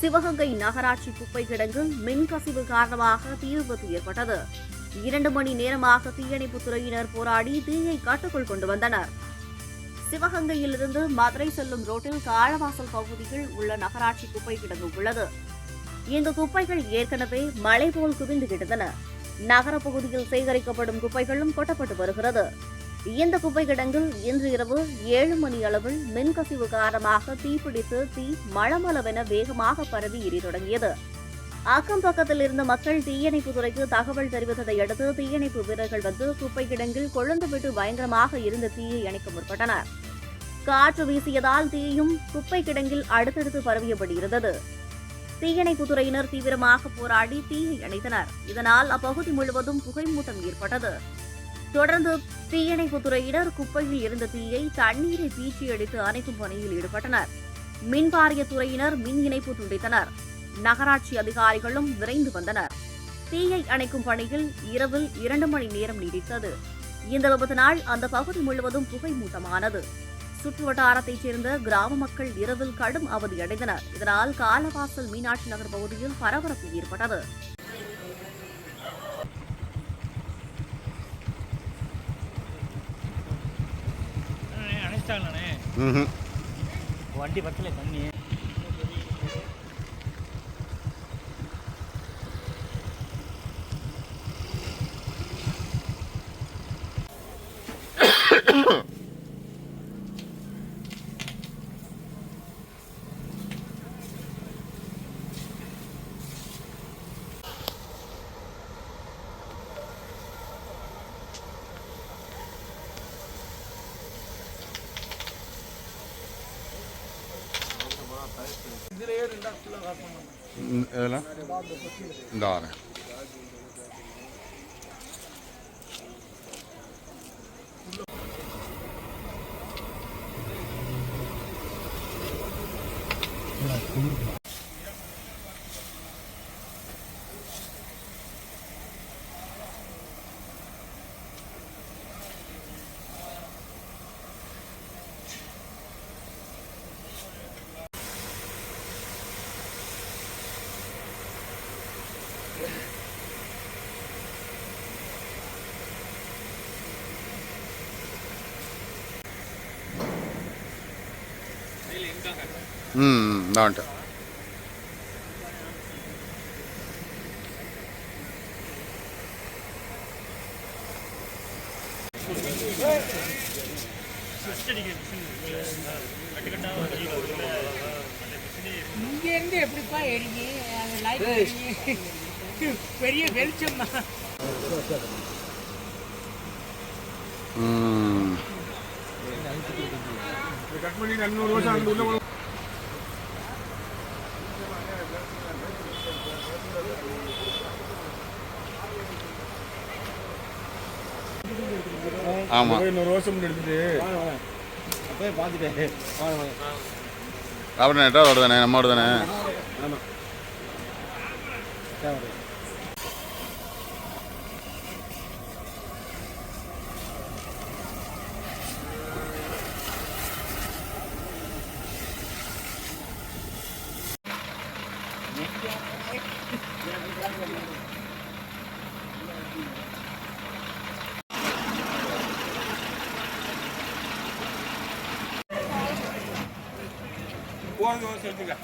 சிவகங்கை நகராட்சி குப்பை கிடங்கில் மின்கசிவு காரணமாக தீ விபத்து ஏற்பட்டது. இரண்டு மணி நேரமாக தீயணைப்புத் துறையினர் போராடி தீயை கட்டுக்குள் கொண்டு வந்தனர். சிவகங்கையிலிருந்து மதுரை செல்லும் ரோட்டில் காளவாசல் பகுதியில் உள்ள நகராட்சி குப்பை கிடங்கு உள்ளது. இந்த குப்பைகள் ஏற்கனவே மலை போல் குவிந்து கிடந்தன. நகர பகுதியில் சேகரிக்கப்படும் குப்பைகளும் கொட்டப்பட்டு வருகிறது. இந்த குப்பை கிடங்கில் இன்று இரவு ஏழு மணி அளவில் மின்கசிவு காரணமாக தீப்பிடித்து தீ மளமளவென வேகமாக பரவி எரி தொடங்கியது. அக்கம் பக்கத்தில் இருந்த மக்கள் தீயணைப்பு துறைக்கு தகவல் தெரிவித்ததை அடுத்து தீயணைப்பு வீரர்கள் வந்து குப்பை கிடங்கில் கொழுந்துவிட்டு பயங்கரமாக இருந்த தீயை அணைக்க முற்பட்டனர். காற்று வீசியதால் தீயும் குப்பை கிடங்கில் அடுத்தடுத்து பரவியபடி இருந்தது. தீயணைப்பு துறையினர் தீவிரமாக போராடி தீயை அணைத்தனர். இதனால் அப்பகுதி முழுவதும் புகைமூட்டம் ஏற்பட்டது. தொடர்ந்து தீயணைப்பு துறையினர் குப்பையில் இருந்த தீயை தண்ணீரை பீச்சி அடித்து அணைக்கும் பணியில் ஈடுபட்டனர். மின்வாரிய துறையினர் மின் இணைப்பு துண்டித்தனர். நகராட்சி அதிகாரிகளும் விரைந்து வந்தனர். தீயை அணைக்கும் பணியில் இரவில் இரண்டு மணி நேரம் நீடித்தது. இந்த விபத்தினால் அந்த பகுதி முழுவதும் புகைமூட்டமானது. சுற்றுவட்டாரத்தைச் சேர்ந்த கிராம மக்கள் இரவில் கடும் அவதியடைந்தனர் இதனால் காலவாசல் மீனாட்சி நகர் பகுதியில் பரபரப்பு ஏற்பட்டது. ம்ஹும். வண்டி பக்கத்துல தண்ணி ம், എന്താണ് ம் இந்த வந்துட்டேன் இங்க இருந்து எப்படிப்பா எரிஞ்சு அந்த லைட் பெரிய வெளிச்சம் தான் ம். ஆமாம் இன்னொரு வருஷம் எடுத்துட்டு அப்புறம் நெட்டாக வருதானே நம்மோட தானே Wah, 这个